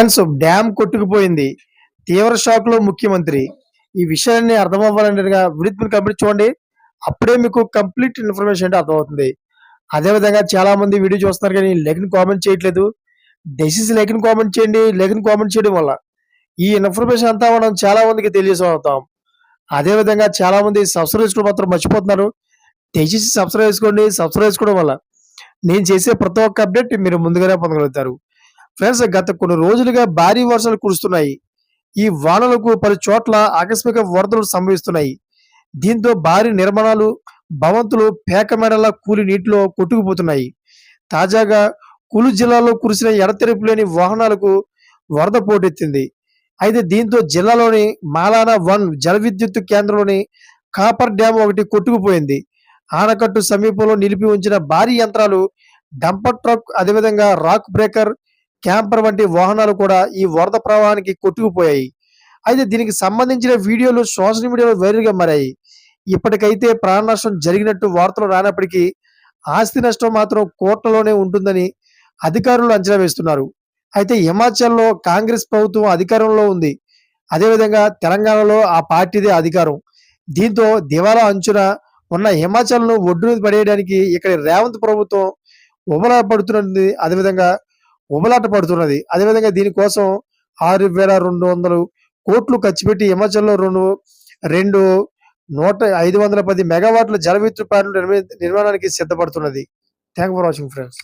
Friends dam కొట్టుకుపోయింది. తీవ్ర షాక్లో ముఖ్యమంత్రి. ఈ విషయాన్ని అర్థం అవ్వాలంటే కంప్లీట్ చూడండి. అప్పుడే మీకు కంప్లీట్ ఇన్ఫర్మేషన్ అంటే అర్థమవుతుంది. అదే విధంగా చాలా మంది వీడియో చూస్తున్నారు కానీ లెగిన్ కామెంట్ చేయట్లేదు. డెసిస్ లెగిన్ కామెంట్ చేయండి. లెగిన్ కామెంట్ చేయడం వల్ల ఈ ఇన్ఫర్మేషన్ అంతా మనం చాలా మందికి తెలియజేస్తాం అదే విధంగా చాలా మంది సబ్స్క్రైబ్ చేసుకోవడం మాత్రం మర్చిపోతున్నారు. దయచేసి సబ్స్క్రైబ్ చేసుకోండి. సబ్స్క్రైబ్ చేసుకోవడం వల్ల నేను చేసే ప్రతి ఒక్క అప్డేట్ మీరు ముందుగానే పొందగలుగుతారు. ఫ్రెండ్స్ గత కొన్ని రోజులుగా భారీ వర్షాలు కురుస్తున్నాయి. ఈ వానలకు పలు చోట్ల ఆకస్మిక వరదలు సంభవిస్తున్నాయి. దీంతో భారీ నిర్మాణాలు భవంతులు పేకమేడల కూలి నీటిలో కొట్టుకుపోతున్నాయి. తాజాగా కులు జిల్లాలో కురిసిన ఎడతెరిపి లేని వాహనాలకు వరద పోటెత్తింది. అయితే దీంతో జిల్లాలోని మాలానా వన్ జల విద్యుత్ కేంద్రంలోని కాపర్ డ్యామ్ ఒకటి కొట్టుకుపోయింది. ఆనకట్టు సమీపంలో నిలిపి ఉంచిన భారీ యంత్రాలు డంపర్ ట్రక్ అదేవిధంగా రాక్ బ్రేకర్ క్యాంపర్ వంటి వాహనాలు కూడా ఈ వరద ప్రవాహానికి కొట్టుకుపోయాయి. అయితే దీనికి సంబంధించిన వీడియోలు సోషల్ మీడియాలో వైరల్గా మారాయి. ఇప్పటికైతే ప్రాణ నష్టం జరిగినట్టు వార్తలు రానప్పటికీ ఆస్తి నష్టం మాత్రం కోట్లలోనే ఉంటుందని అధికారులు అంచనా వేస్తున్నారు. అయితే హిమాచల్లో కాంగ్రెస్ ప్రభుత్వం అధికారంలో ఉంది. అదేవిధంగా తెలంగాణలో ఆ పార్టీదే అధికారం. దీంతో దివాలా అంచున ఉన్న హిమాచల్ను ఒడ్డు మీద పడేయడానికి ఇక్కడ రేవంత్ ప్రభుత్వం ఉపలాపడుతున్నది అదేవిధంగా ఉబలాట పడుతున్నది. అదేవిధంగా దీనికోసం ఆరు వేల రెండు వందలు కోట్లు ఖర్చు పెట్టి హిమాచల్లో రెండు రెండు నూట ఐదు వందల పది మెగావాట్ల జల విద్యుత్ ప్లాంట్లు నిర్మి- నిర్మాణానికి సిద్ధపడుతున్నది. Thank for watching friends